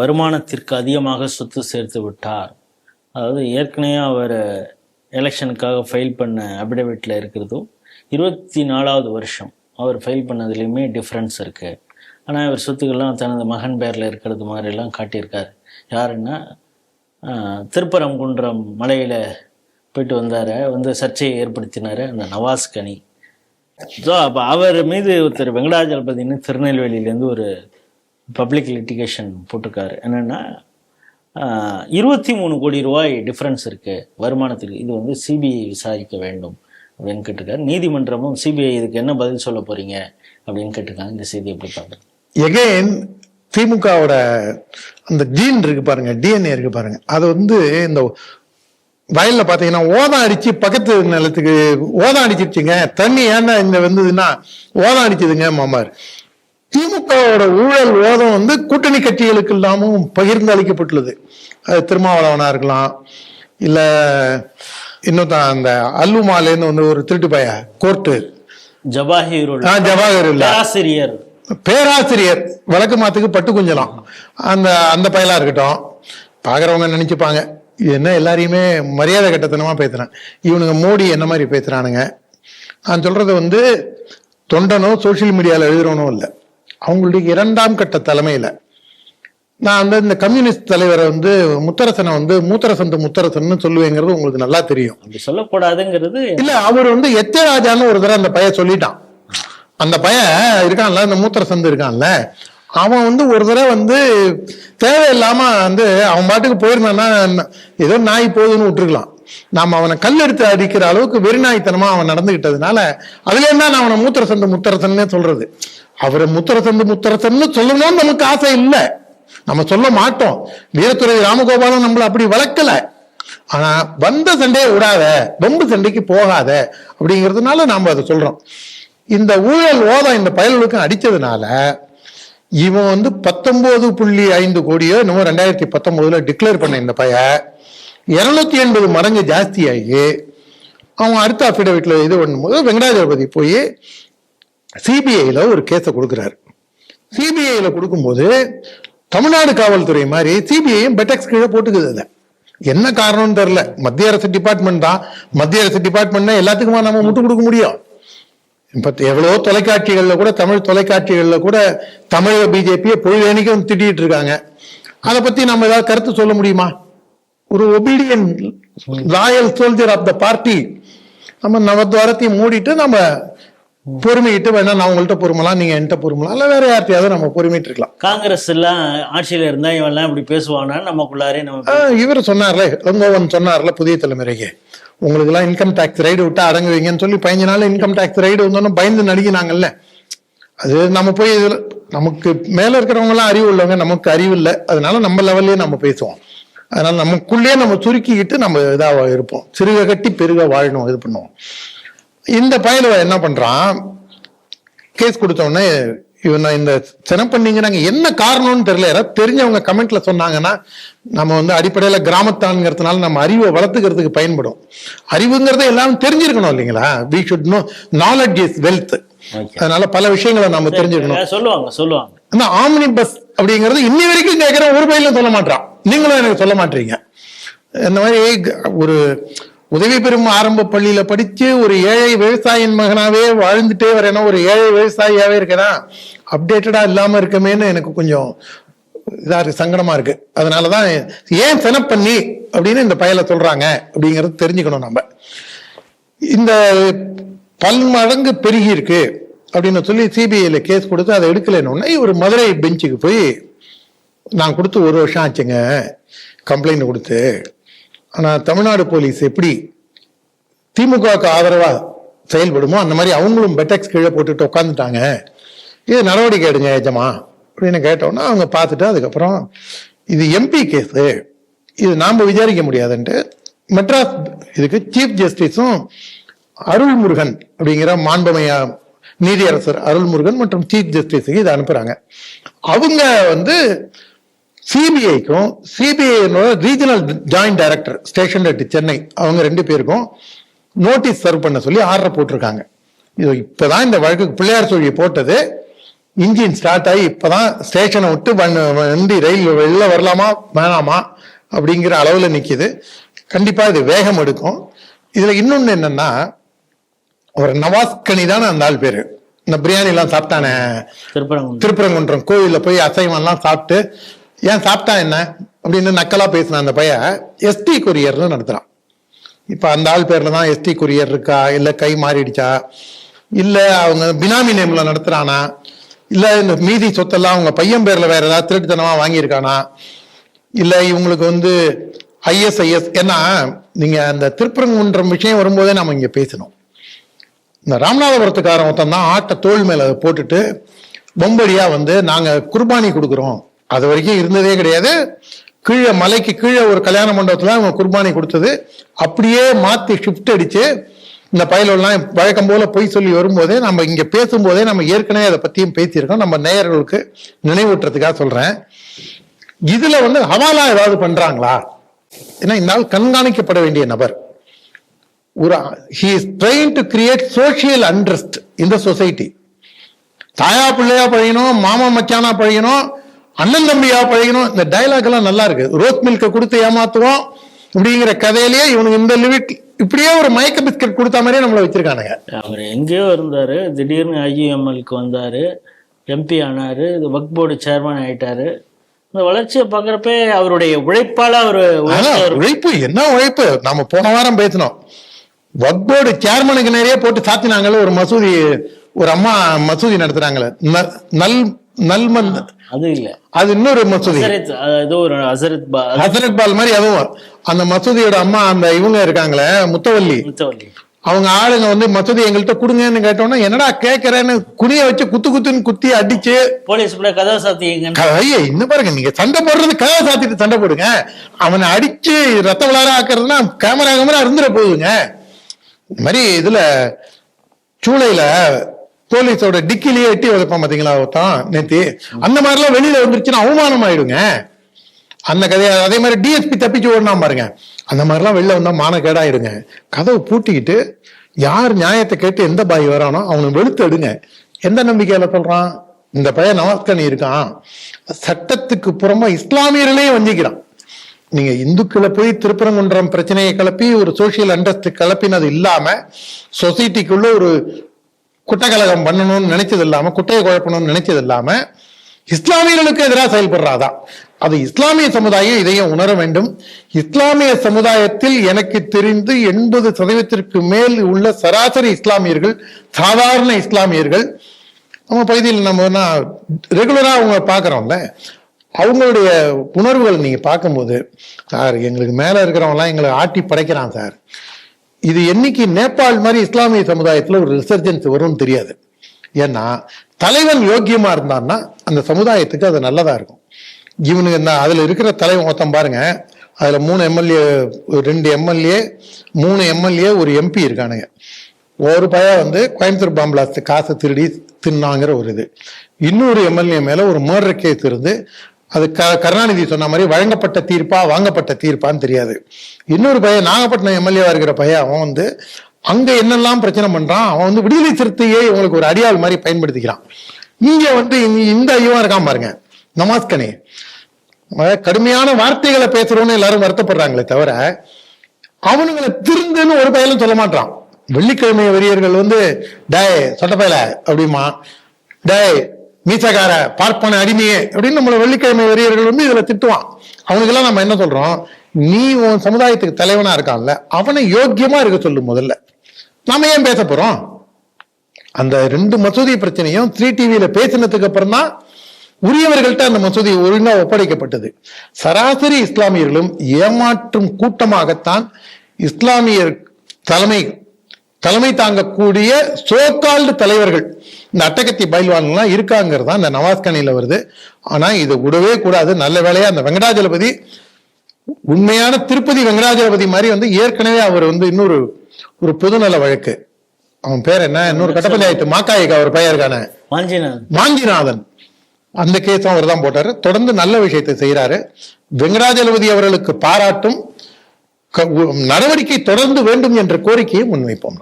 வருமானத்திற்கு அதிகமாக சொத்து சேர்த்து விட்டார். அதாவது ஏற்கனவே அவர் எலெக்ஷனுக்காக ஃபைல் பண்ண அபிடவிட்டில் இருக்கிறதும் இருபத்தி நாலாவது வருஷம் அவர் ஃபைல் பண்ணதுலேயுமே டிஃப்ரென்ஸ் இருக்குது ஆனால் இவர் சொத்துக்கள்லாம் தனது மகன் பேரில் இருக்கிறது மாதிரிலாம் காட்டியிருக்கார். யாருன்னா திருப்பரங்குன்றம் மலையில் போயிட்டு வந்தார். வந்து சர்ச்சையை ஏற்படுத்தினார் அந்த நவாஸ் கனி. ஸோ அப்போ அவர் மீது ஒருத்தர் வெங்கடாஜலபதினு திருநெல்வேலியிலேருந்து ஒரு பப்ளிக் லிட்டிகேஷன் போட்டிருக்காரு. என்னென்னா இருபத்தி மூணு கோடி ரூபாய் டிஃப்ரென்ஸ் இருக்குது வருமானத்துக்கு இது வந்து சிபிஐ விசாரிக்க வேண்டும் அப்படின்னு கேட்டிருக்காரு. நீதிமன்றமும் சிபிஐ இதுக்கு என்ன பதில் சொல்ல போகிறீங்க அப்படின்னு கேட்டிருக்காங்க. இந்த செய்தி எப்படி பார்க்குறது? எகைன் திமுகவோட அந்த ஜீன் இருக்கு பாருங்க டிஎன்ஏ இருக்கு பாருங்க. அது வந்து இந்த வயல்ல பாத்தீங்கன்னா ஓதம் அடிச்சு பக்கத்து நிலத்துக்கு ஓதம் அடிச்சிருச்சுங்க. தண்ணி ஏன்னா இந்த வந்ததுன்னா ஓதம் அடிச்சதுங்க மாமார். திமுகவோட ஊழல் ஓதம் வந்து கூட்டணி கட்சிகளுக்கு இல்லாமல் பகிர்ந்து அளிக்கப்பட்டுள்ளது. அது திருமாவளவனா இருக்கலாம் இல்ல இன்னொருத்தன் அந்த அல்லுமாலேருந்து வந்து ஒரு திருட்டு பைய கோர்ட்டு இல்ல ஆசிரியர் பேராசிரியர். வழக்கு மாத்துக்கு பட்டு குஞ்சலாம். அந்த அந்த பயலா இருக்கட்டும். பார்க்குறவங்க நினைச்சுப்பாங்க. என்ன எல்லாரையுமே மரியாதை கட்டத்தனமா பேசுறேன். இவனுங்க மோடி என்ன மாதிரி பேசுறானுங்க? நான் சொல்றது வந்து தொண்டனோ சோஷியல் மீடியால எழுதுறவனோ இல்லை. அவங்களுடைய இரண்டாம் கட்ட தலைமையில. நான் வந்து இந்த கம்யூனிஸ்ட் தலைவரை வந்து முத்தரசனை வந்து மூத்தரசன் முத்தரசன்னு சொல்லுவேங்கிறது உங்களுக்கு நல்லா தெரியும். அப்படி சொல்லக்கூடாதுங்கிறது இல்ல அவர் வந்து எத்தியராஜான்னு ஒரு தடவை அந்த பையன் சொல்லிட்டான். அந்த பையன் இருக்கான்ல அந்த மூத்திர சந்து இருக்கான்ல. அவன் வந்து ஒரு தடவை வந்து தேவையில்லாம வந்து அவன் பாட்டுக்கு போயிருந்தான்னா ஏதோ நாய் போகுதுன்னு விட்டுருக்கலாம். நாம அவனை கல் எடுத்து அடிக்கிற அளவுக்கு வெறிநாய்த்தனமா அவன் நடந்துகிட்டதுனால அதுல இருந்தா நான் அவனை மூத்திர சந்து முத்தரசன்னே சொல்றது. அவரை முத்திர சந்து முத்தரசன்னு சொல்லணும்னு நமக்கு ஆசை இல்லை. நம்ம சொல்ல மாட்டோம். வீரத்துறை ராமகோபாலம் நம்மளை அப்படி வளர்க்கல. ஆனா வந்த சண்டையை விடாத வம்பு சண்டைக்கு போகாத அப்படிங்கிறதுனால நாம அதை சொல்றோம். இந்த ஊழல் ஓதம் இந்த பயல்களுக்கும் அடிச்சதுனால இவன் வந்து பத்தொன்பது புள்ளி ஐந்து கோடியோ இன்னமும் ரெண்டாயிரத்தி பத்தொன்பதுல டிக்ளேர் பண்ண இந்த பையன். இரநூத்தி எண்பது மடங்கு ஜாஸ்தியாகி அவன் அடுத்த அஃபிடவிட்டில் இது பண்ணும்போது வெங்கடாஜலபதி போய் சிபிஐயில் ஒரு கேஸை கொடுக்குறாரு. சிபிஐயில் கொடுக்கும்போது தமிழ்நாடு காவல்துறை மாதிரி சிபிஐயும் பெட்டெக்ஸ் கீழே போட்டுக்குது அதை என்ன காரணம்னு தெரில மத்திய அரசு டிபார்ட்மெண்ட் தான். மத்திய அரசு டிபார்ட்மெண்ட்னா எல்லாத்துக்குமா நம்ம முட்டு கொடுக்க முடியும். இப்போ எவ்வளோ தொலைக்காட்சிகளில் கூட தமிழ் தொலைக்காட்சிகளில் கூட தமிழக பிஜேபியை பொழுதேனிக்கும் திட்டிகிட்டு இருக்காங்க. அதை பற்றி நம்ம ஏதாவது கருத்து சொல்ல முடியுமா? ஒரு obedient loyal soldier of the party நம்ம நவத்வாரத்தையும் மூடிட்டு நம்ம பொறுமையிட்டு வேணா நான் உங்கள்கிட்ட பொறுமலாம் நீங்க என்கிட்ட பொறுமலாம் இல்ல வேற யார்ட்டையாவது நம்ம பொறுமைட்டு இருக்கலாம். காங்கிரஸ் எல்லாம் ஆட்சியில இருந்தா இவன்லாம் இப்படி பேசுவானா நமக்குள்ளாரே நம்ம இவர் சொன்னார்ல இளங்கோவன் சொன்னார்ல புதிய தலைமுறைக்கு. உங்களுக்கு எல்லாம் இன்கம் டாக்ஸ் ரைடு விட்டா அடங்குவீங்கன்னு சொல்லி பதினஞ்சு நாள் இன்கம் டாக்ஸ் ரைடு வந்தோன்னு பயந்து நடிக்கினாங்கல்ல அது நம்ம போய் இதுல நமக்கு மேல இருக்கிறவங்க எல்லாம் அறிவு உள்ளவங்க நமக்கு அறிவு இல்லை. அதனால நம்ம லெவல்லயே நம்ம பேசுவோம். அதனால நமக்குள்ளேயே நம்ம சுருக்கிக்கிட்டு நம்ம இதாக இருப்போம். சிறுக கட்டி பெருக வாழணும் இது பண்ணுவோம். இந்த பயலுவ என்ன பண்றான்? கேஸ் கொடுத்த உடனே இவன் இந்த சினப்பண்ணிங்கிறாங்க. என்ன காரணம்னு தெரியல. யாராவது தெரிஞ்சவங்க கமெண்ட்ல சொன்னாங்கன்னா நம்ம வந்து அடிப்படையில கிராமத்தான்ங்கிறதுனால நம்ம அறிவை வளர்த்துக்கிறதுக்கு பயன்படும். அறிவுங்கிறத எல்லாரும் தெரிஞ்சிருக்கணும் இல்லைங்களா? We should know knowledge is wealth. அதனால பல விஷயங்களை நம்ம தெரிஞ்சுக்கணும். சொல்லுவாங்க சொல்லுவாங்க. அந்த ஆம்னி பஸ் அப்படிங்கிறது இன்னி வரைக்கும் கேட்கிற ஒரு பையிலும் சொல்ல மாட்டான் நீங்களும் எனக்கு சொல்ல மாட்டீங்க இந்த மாதிரி ஒரு உதவி பெறும் ஆரம்ப பள்ளியில படிச்சு ஒரு ஏழை விவசாயின் மகனாவே வாழ்ந்துட்டே வரேன்னா ஒரு ஏழை விவசாயியாவே இருக்கேனா? அப்டேட்டடா இல்லாம இருக்கமேன்னு எனக்கு கொஞ்சம் இதா இருக்கு சங்கடமா இருக்கு. அதனாலதான் ஏன் செனப்பண்ணி அப்படின்னு இந்த பயலை சொல்றாங்க அப்படிங்கறது தெரிஞ்சுக்கணும் நம்ம. இந்த பல்மடங்கு பெருகி இருக்கு. அப்படின்னு சொல்லி சிபிஐல கேஸ் கொடுத்து அதை எடுக்கலைன்னு இவர் மதுரை பெஞ்சுக்கு போய் நான் கொடுத்து ஒரு வருஷம் ஆச்சுங்க கம்ப்ளைண்ட் கொடுத்து. ஆனால் தமிழ்நாடு போலீஸ் எப்படி திமுகவுக்கு ஆதரவாக செயல்படுமோ அந்த மாதிரி அவங்களும் பெட்டெக்ஸ் கீழே போட்டுட்டு உட்காந்துட்டாங்க இது நடவடிக்கை எடுங்க எஜமா அப்படின்னு கேட்டோன்னா அவங்க பார்த்துட்டு அதுக்கப்புறம் இது எம்பி கேஸு இது நாம் விசாரிக்க முடியாதுன்ட்டு மெட்ராஸ் இதுக்கு சீஃப் ஜஸ்டிஸும் அருள்முருகன் அப்படிங்கிற மாண்புமையா நீதியரசர் அருள்முருகன் மற்றும் சீஃப் ஜஸ்டிஸுக்கு இதை அனுப்புறாங்க. அவங்க வந்து சிபிஐக்கும் CBI regional joint director station at Chennai அவங்க ரெண்டு பேருக்கும் நோட்டீஸ் சர்வ் பண்ண சொல்லி ஆர்டர் போட்டிருக்காங்க. இது இப்போதான் இந்த வழக்குக்கு பிள்ளையார் சொல்லி போட்டது. இன்ஜின் ஸ்டார்ட் ஆகி இப்போதான் ஸ்டேஷனை விட்டு வண்டி- வண்டி ரயில் வெளில வரலாமா வேணாமா அப்படிங்கிற அளவில் நிற்கிது கண்டிப்பாக இது வேகம் எடுக்கும். இதில் இன்னொன்று என்னென்னா ஒரு நவாஸ்கனி தானே அந்த ஆள் பேரு. இந்த பிரியாணி எல்லாம் சாப்பிட்டானே. திருப்பரங்குன்றம். திருப்பரங்குன்றம் கோயில்ல போய் அசைவம் எல்லாம் சாப்பிட்டு ஏன் சாப்பிட்டா என்ன? அப்படின்னு நக்கலா பேசின அந்த பையன் எஸ்டி கொரியர்னு நடத்துறான். இப்ப அந்த ஆள் பேர்ல தான் எஸ்டி கொரியர் இருக்கா? இல்ல கை மாறிடுச்சா? இல்ல அவங்க பினாமி நேம்ல நடத்துறானா? இல்ல இந்த மீதி சொத்தெல்லாம் அவங்க பையன் பேர்ல வேற ஏதாவது திருட்டுத்தனமா வாங்கியிருக்கானா? இல்ல இவங்களுக்கு வந்து ஐஎஸ்ஐஎஸ் ஏன்னா நீங்க அந்த திருப்பரங்குன்றம் விஷயம் வரும்போதே நாம இங்க பேசணும். இந்த ராமநாதபுரத்துக்காரன் ஒருத்தன் தான் ஆட்டை தோல் மேல போட்டுட்டு பொம்படியா வந்து நாங்க குர்பானி கொடுக்குறோம். அது வரைக்கும் இருந்ததே கிடையாது. கீழே மலைக்கு கீழே ஒரு கல்யாண மண்டபத்துல அவங்க குர்பானி கொடுத்தது. அப்படியே மாத்தி ஷிஃப்ட் அடிச்சு இந்த பயலெல்லாம் வழக்கம் போல பொய் சொல்லி வரும்போதே நம்ம இங்க பேசும்போதே நம்ம ஏற்கனவே அதை பத்தியும் பேசியிருக்கோம். நம்ம நேயர்களுக்கு நினைவூட்டுறதுக்காக சொல்றேன். இதுல வந்து ஹவாலா ஏதாவது பண்றாங்களா? ஏன்னா இந்த ஆள் கண்காணிக்கப்பட வேண்டிய நபர். ஒரு he is to create social untrust இந்த சொசைட்டி தாயா பிள்ளையா பழகணும் மாமா மச்சானா பழகணும் அண்ணன் தம்பியா பழகணும் இந்த டயலாக் எல்லாம் நல்லா இருக்கு. ரோஸ் மில்க கொடுத்து ஏமாத்துவோம் இப்படிங்கிற கதையிலேயே இவனுக்கு இந்த லிமிட் இப்படியே ஒரு மயக்க பிஸ்கட் கொடுத்த மாதிரியே நம்மள வச்சிருக்கானுங்க. அவர் எங்கேயோ இருந்தாரு திடீர்னு ஐயூஎம்எல்க்கு வந்தாரு எம்பி ஆனாரு வக் போர்டு சேர்மன் ஆயிட்டாரு. இந்த வளர்ச்சியை பார்க்குறப்ப அவருடைய உழைப்பால அவர் ஆனா உழைப்பு என்ன உழைப்பு? நாம போன வாரம் பேசினோம். வக்போர்டு சேர்மனுக்கு நிறைய போட்டு சாத்தினாங்கல்ல ஒரு மசூதி ஒரு அம்மா மசூதி நடத்துறாங்களே நல் நல்மன். அது இல்ல. அது இன்னொரு மசூதி. ஏதோ ஒரு ஹசரத் பால் மாதிரி அதுவும் அந்த மசூதியோட அம்மா அந்த இவங்க இருக்காங்களே முத்தவல்லி. முத்தவல்லி. அவங்க ஆளுங்க வந்து மசூதி எங்கள்கிட்ட கொடுங்கன்னு கேட்டோம்னா என்னடா கேட்கறேன்னு குனிய வச்சு குத்து குத்துன்னு குத்தி அடிச்சு. போலீஸ் கூட கதவை சாத்திங்க ஐயா இன்னும் பாருங்க நீங்க சண்டை போடுறது கதை சாத்திட்டு சண்டை போடுங்க. அவனை அடிச்சு ரத்த விளாட ஆக்குறதுன்னா கேமரா கேமரா இருந்துட போகுதுங்க இந்த மாதிரி இதுல சூளையில போலீஸோட டிக்கிலேயே எட்டி உதைப்பான் பாத்தீங்களா அவத்தான் நேத்தி? அந்த மாதிரிலாம் வெளியில வந்துருச்சுன்னா அவமானம் ஆயிடுங்க அந்த கதையை அதே மாதிரி டிஎஸ்பி தப்பிச்சு ஓடினா பாருங்க. அந்த மாதிரிலாம் வெளில வந்தா மானக்கேடாயிடுங்க கதவை பூட்டிக்கிட்டு யார் நியாயத்தை கேட்டு எந்த பாய் வரானோ அவனை வெளுத்து எடுங்க. எந்த நம்பிக்கையில சொல்றான்? இந்த பையன் நமஸ்கனி இருக்கான். சட்டத்துக்கு புறமா இஸ்லாமியர்களே வஞ்சிக்கிறான். நீங்க இந்துக்களை போய் திருப்பரங்குன்றம் பிரச்சனையை கிளப்பி ஒரு சோசியல் அண்டஸ்ட் கிளப்பினது இல்லாம சொசைட்டிக்குள்ள ஒரு குட்டகலகம் பண்ணணும்னு நினைச்சது இல்லாம குட்டையை குழப்பணும்னு நினைச்சது இல்லாம இஸ்லாமியர்களுக்கு எதிராக செயல்படுறாதான் அது இஸ்லாமிய சமுதாயம் இதையும் உணர வேண்டும். இஸ்லாமிய சமுதாயத்தில் எனக்கு தெரிந்து எண்பது சதவீதத்திற்கு மேல் உள்ள சராசரி இஸ்லாமியர்கள் சாதாரண இஸ்லாமியர்கள் நம்ம பகுதியில் நம்ம ரெகுலரா அவங்க பாக்குறோம்ல அவங்களுடைய உணர்வுகள் நீங்க பார்க்கும்போது சார் எங்களுக்கு மேல இருக்கிறவங்கலாம் எங்களை ஆட்டி படைக்கிறான் சார். இது என்னைக்கு நேபாள் மாதிரி இஸ்லாமிய சமுதாயத்தில் ஒரு ரிசர்ஜன்ஸ் வரும்னு தெரியாது. ஏன்னா தலைவன் யோக்கியமா இருந்தான்னா அந்த சமுதாயத்துக்கு அது நல்லதா இருக்கும். இவனுக்கு இந்த அதுல இருக்கிற தலைவன் ஒருத்தன் பாருங்க அதுல மூணு எம்எல்ஏ ரெண்டு எம்எல்ஏ மூணு எம்எல்ஏ ஒரு எம்பி இருக்கானுங்க. ஒரு பையன் வந்து கோயம்புத்தூர் பாம்பிளாஸ்ட் காசை திருடி தின்னாங்கிற ஒரு இது. இன்னொரு எம்எல்ஏ மேல ஒரு மர்டர் கேஸ் இருந்து அது க கருணாநிதி சொன்ன மாதிரி வழங்கப்பட்ட தீர்ப்பா வாங்கப்பட்ட தீர்ப்பான்னு தெரியாது. இன்னொரு பையன் நாகப்பட்டினம் எம்எல்ஏவா இருக்கிற பையன் அவன் வந்து அங்க என்னெல்லாம் பிரச்சனை பண்றான் அவன் வந்து விடுதலை சிறுத்தையே இவங்களுக்கு ஒரு அடியாள் மாதிரி பயன்படுத்திக்கிறான். இங்க வந்து இந்த- இந்த ஐயவா இருக்கான் பாருங்க. நமாஸ்கனே. கடுமையான வார்த்தைகளை பேசுறோம்னு எல்லாரும் வருத்தப்படுறாங்களே தவிர அவனுங்களை திருந்துன்னு ஒரு பயலும் சொல்ல மாட்டான். வெள்ளிக்கிழமை வெறியர்கள் வந்து டே சொட்டப்பயல அப்படிமா டேய் மீசக்கார பார்ப்பன அடிமையே அப்படின்னு நம்மளை வெள்ளிக்கிழமை வெறியர்கள் வந்து இதில் திட்டுவான். அவனுக்கெல்லாம் நம்ம என்ன சொல்றோம்? நீ உன் சமுதாயத்துக்கு தலைவனா இருக்கான்ல அவனை யோக்கியமா இருக்க சொல்லு முதல்ல. நாம ஏன் பேச போறோம்? அந்த ரெண்டு மசூதி பிரச்சனையும் த்ரீ டிவியில பேசினதுக்கு அப்புறம் தான் உரியவர்கள்ட்ட அந்த மசூதி ஒழுங்காக ஒப்படைக்கப்பட்டது. சராசரி இஸ்லாமியர்களும் ஏமாற்றும் கூட்டமாகத்தான் இஸ்லாமியர் தலைமை தலைமை தாங்கக்கூடிய சோகால்டு தலைவர்கள். இந்த அட்டகத்தி பயில்வான்லாம் இருக்காங்கிறது தான் இந்த நவாஸ்கனில வருது. ஆனா இது விடவே கூடாது. நல்ல வேலையா அந்த வெங்கடாஜலபதி உண்மையான திருப்பதி வெங்கடாஜலபதி மாதிரி வந்து ஏற்கனவே அவர் வந்து இன்னொரு ஒரு பொதுநல வழக்கு. அவன் பேர் என்ன? இன்னொரு கட்டப்பள்ளி ஆயிட்டு மாக்காய்க்கு அவர் பெயர் இருக்கானே. வாஞ்சிநாதன் மாஞ்சிநாதன். அந்த கேஸும் அவர் தான் போட்டாரு. தொடர்ந்து நல்ல விஷயத்தை செய்யறாரு வெங்கடாஜலபதி அவர்களுக்கு பாராட்டும் நடவடிக்கை தொடர்ந்து வேண்டும் என்ற கோரிக்கையை முன்வைப்போம்.